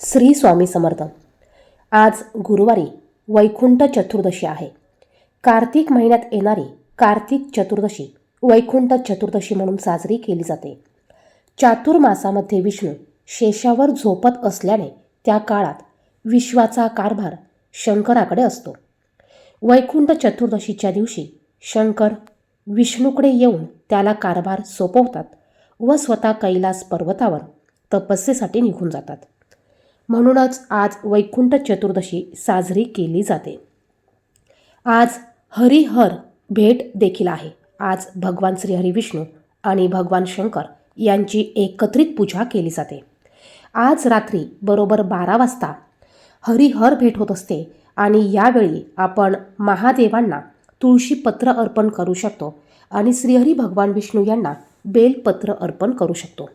श्री स्वामी समर्थ. आज गुरुवारी वैकुंठ चतुर्दशी आहे. कार्तिक महिन्यात येणारी कार्तिक चतुर्दशी वैकुंठ चतुर्दशी म्हणून साजरी केली जाते. चातुर्मासामध्ये विष्णू शेषावर झोपत असल्याने त्या काळात विश्वाचा कारभार शंकराकडे असतो. वैकुंठ चतुर्दशीच्या दिवशी शंकर विष्णूकडे येऊन त्याला कारभार सोपवतात व स्वतः कैलास पर्वतावर तपस्येसाठी निघून जातात. म्हणूनच आज वैकुंठ चतुर्दशी साजरी केली जाते. आज हरिहर भेट देखील आहे. आज भगवान श्री विष्णू आणि भगवान शंकर यांची एकत्रित पूजा केली जाते. आज रात्री बरोबर बारा वाजता हरिहर भेट होत असते आणि यावेळी आपण महादेवांना तुळशीपत्र अर्पण करू शकतो आणि श्रीहरी भगवान विष्णू यांना बेलपत्र अर्पण करू शकतो.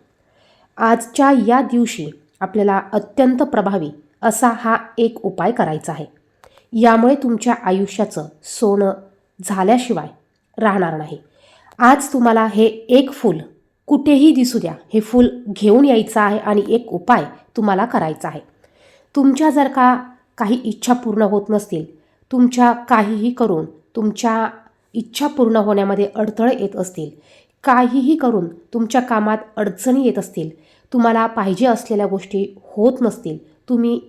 आजच्या या दिवशी आपल्याला अत्यंत प्रभावी असा हा एक उपाय करायचा आहे. यामुळे तुमच्या आयुष्याचं सोनं झाल्याशिवाय राहणार नाही. आज तुम्हाला हे एक फूल कुठेही दिसू द्या. हे फूल घेऊन यायचं आहे आणि एक उपाय तुम्हाला करायचा आहे. तुमच्या जर का काही इच्छा पूर्ण होत नसतील तुमच्या काहीही करून तुमच्या इच्छा पूर्ण होण्यामध्ये अडथळे येत असतील काहीही करून तुमच्या कामात अडचणी येत असतील तुम्हाला पाहिजे असलेल्या गोष्टी होत नसतील तुम्ही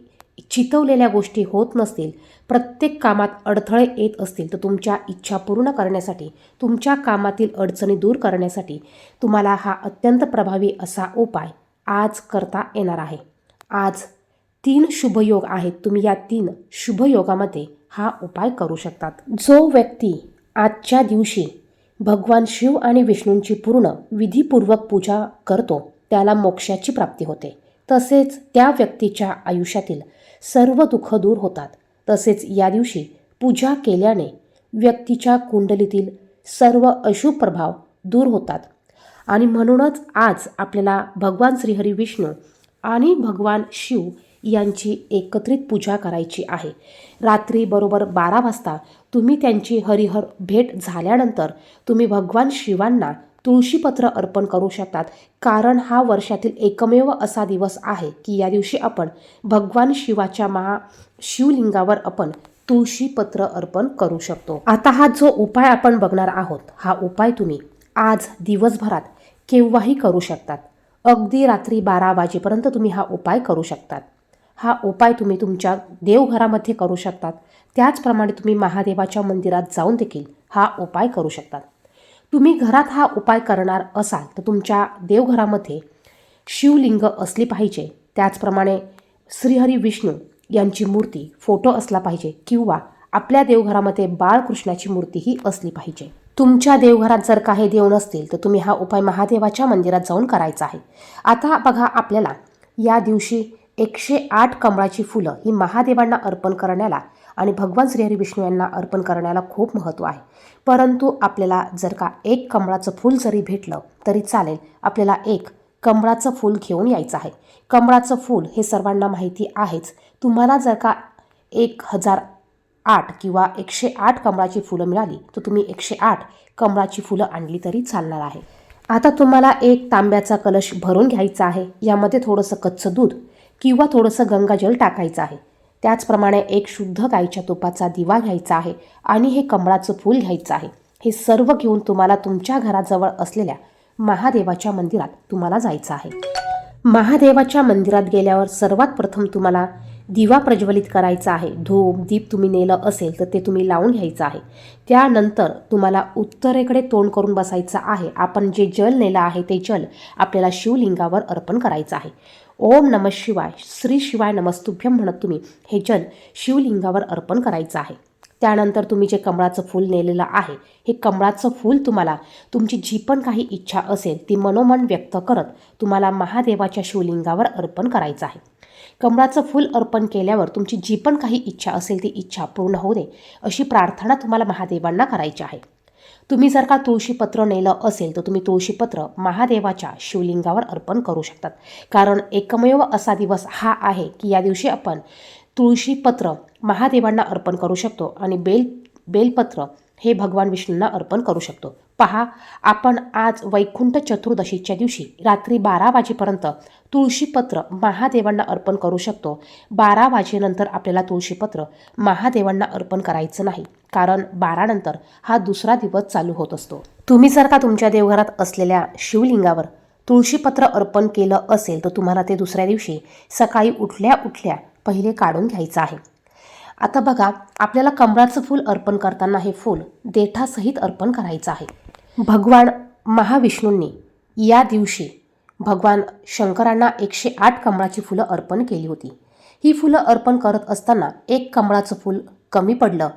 चितवलेल्या गोष्टी होत नसतील प्रत्येक कामात अडथळे येत असतील तर तुमच्या इच्छा पूर्ण करण्यासाठी तुमच्या कामातील अडचणी दूर करण्यासाठी तुम्हाला हा अत्यंत प्रभावी असा उपाय आज करता येणार आहे. आज तीन शुभयोग आहेत. तुम्ही या तीन शुभयोगामध्ये हा उपाय करू शकतात. जो व्यक्ती आजच्या दिवशी भगवान शिव आणि विष्णूंची पूर्ण विधीपूर्वक पूजा करतो त्याला मोक्षाची प्राप्ती होते. तसेच त्या व्यक्तीच्या आयुष्यातील सर्व दुःख दूर होतात. तसेच या दिवशी पूजा केल्याने व्यक्तीच्या कुंडलीतील सर्व अशुभ प्रभाव दूर होतात. आणि म्हणूनच आज आपल्याला भगवान श्रीहरी विष्णू आणि भगवान शिव यांची एकत्रित पूजा करायची आहे. रात्री बरोबर बारा वाजता तुम्ही त्यांची हरिहर भेट झाल्यानंतर तुम्ही भगवान शिवांना तुळशीपत्र अर्पण करू शकतात. कारण हा वर्षातील एकमेव असा दिवस आहे की या दिवशी आपण भगवान शिवाच्या महा शिवलिंगावर आपण तुळशीपत्र अर्पण करू शकतो. आता हा जो उपाय आपण बघणार आहोत हा उपाय तुम्ही आज दिवसभरात केव्हाही करू शकतात. अगदी रात्री बारा वाजेपर्यंत तुम्ही हा उपाय करू शकतात. हा उपाय तुम्ही तुमच्या देवघरामध्ये करू शकतात. त्याचप्रमाणे तुम्ही महादेवाच्या मंदिरात जाऊन देखील हा उपाय करू शकतात. तुम्ही घरात हा उपाय करणार असाल तर तुमच्या देवघरामध्ये शिवलिंग असली पाहिजे. त्याचप्रमाणे श्रीहरी विष्णू यांची मूर्ती फोटो असला पाहिजे किंवा आपल्या देवघरामध्ये बाळकृष्णाची मूर्तीही असली पाहिजे. तुमच्या देवघरात जर काही देव नसतील तर तुम्ही हा उपाय महादेवाच्या मंदिरात जाऊन करायचा आहे. आता बघा आपल्याला या दिवशी एकशे आठ कमळाची फुलं ही महादेवांना अर्पण करण्याला आणि भगवान श्रीहरी विष्णू यांना अर्पण करण्याला खूप महत्त्व आहे. परंतु आपल्याला जर का एक कमळाचं फूल जरी भेटलं तरी चालेल आपल्याला एक कमळाचं फूल घेऊन यायचं आहे. कमळाचं फूल हे सर्वांना माहिती आहेच. तुम्हाला जर का एक हजार आठ किंवा एकशे आठ कमळाची फुलं मिळाली तर तुम्ही एकशे आठ कमळाची फुलं आणली तरी चालणार आहे. आता तुम्हाला एक तांब्याचा कलश भरून घ्यायचा आहे. यामध्ये थोडंसं कच्चं दूध किंवा थोडंसं गंगाजल टाकायचं आहे. त्याचप्रमाणे एक शुद्ध गाईच्या तुपाचा दिवा घ्यायचा आहे आणि हे कमळाचं फूल घ्यायचं आहे. हे सर्व घेऊन तुम्हाला तुमच्या घराजवळ असलेल्या महादेवाच्या मंदिरात तुम्हाला जायचं आहे. महादेवाच्या मंदिरात गेल्यावर सर्वात प्रथम तुम्हाला दिवा प्रज्वलित करायचा आहे. धूप दीप तुम्ही नेलं असेल तर ते तुम्ही लावून घ्यायचं आहे. त्यानंतर तुम्हाला उत्तरेकडे तोंड करून बसायचं आहे. आपण जे जल नेलं आहे ते जल आपल्याला शिवलिंगावर अर्पण करायचं आहे. ओम नम शिवाय श्री शिवाय नमस्तुभ्यम म्हणत तुम्ही हे जल शिवलिंगावर अर्पण करायचं आहे. त्यानंतर तुम्ही जे कमळाचं फूल नेलेलं आहे हे कमळाचं फूल तुम्हाला तुमची जी पण काही इच्छा असेल ती मनोमन व्यक्त करत तुम्हाला महादेवाच्या शिवलिंगावर अर्पण करायचं आहे. कमळाचं फूल अर्पण केल्यावर तुमची जी पण काही इच्छा असेल ती इच्छा पूर्ण होऊ दे अशी प्रार्थना तुम्हाला महादेवांना करायची आहे. तुम्ही जर का तुळशीपत्र नेलं असेल तर तुम्ही तुळशीपत्र महादेवाच्या शिवलिंगावर अर्पण करू शकतात. कारण एकमेव असा दिवस हा आहे की या दिवशी आपण तुळशीपत्र महादेवांना अर्पण करू शकतो आणि बेल बेलपत्र हे भगवान विष्णूंना अर्पण करू शकतो. पहा आपण आज वैकुंठ चतुर्दशीच्या दिवशी रात्री बारा वाजेपर्यंत तुळशीपत्र महादेवांना अर्पण करू शकतो. बारा वाजेनंतर आपल्याला तुळशीपत्र महादेवांना अर्पण करायचं नाही कारण बारानंतर हा दुसरा दिवस चालू होत असतो. तुम्ही जर का तुमच्या देवघरात असलेल्या शिवलिंगावर तुळशीपत्र अर्पण केलं असेल तर तुम्हाला ते दुसऱ्या दिवशी सकाळी उठल्या उठल्या पहिले काढून घ्यायचं आहे. आता बघा आपल्याला कमळाचं फूल अर्पण करताना हे फूल देठासहित अर्पण करायचं आहे. भगवान महाविष्णूंनी या दिवशी भगवान शंकरांना एकशे आठ कमळाची फुलं अर्पण केली होती. ही फुलं अर्पण करत असताना एक कमळाचं फूल कमी पडलं.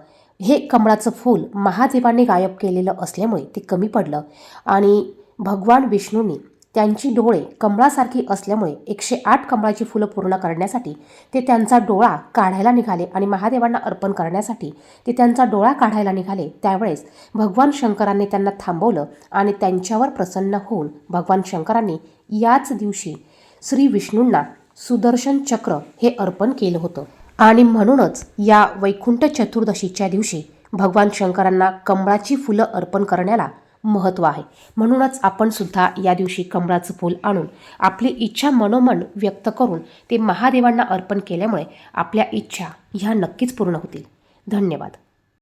हे कमळाचं फूल महादेवाने गायब केलेलं असल्यामुळे ते कमी पडलं आणि भगवान विष्णूंनी त्यांची डोळे कमळासारखी असल्यामुळे एकशे आठ कमळाची फुलं पूर्ण करण्यासाठी ते त्यांचा डोळा काढायला निघाले आणि महादेवांना अर्पण करण्यासाठी ते त्यांचा डोळा काढायला निघाले. त्यावेळेस भगवान शंकरांनी त्यांना थांबवलं आणि त्यांच्यावर प्रसन्न होऊन भगवान शंकरांनी याच दिवशी श्री विष्णूंना सुदर्शन चक्र हे अर्पण केलं होतं. आणि म्हणूनच या वैकुंठ चतुर्दशीच्या दिवशी भगवान शंकरांना कमळाची फुलं अर्पण करण्याला महत्त्व आहे. म्हणूनच आपण सुद्धा या दिवशी कमळाचं फूल आणून आपली इच्छा मनोमन व्यक्त करून ते महादेवांना अर्पण केल्यामुळे आपल्या इच्छा ह्या नक्कीच पूर्ण होतील. धन्यवाद.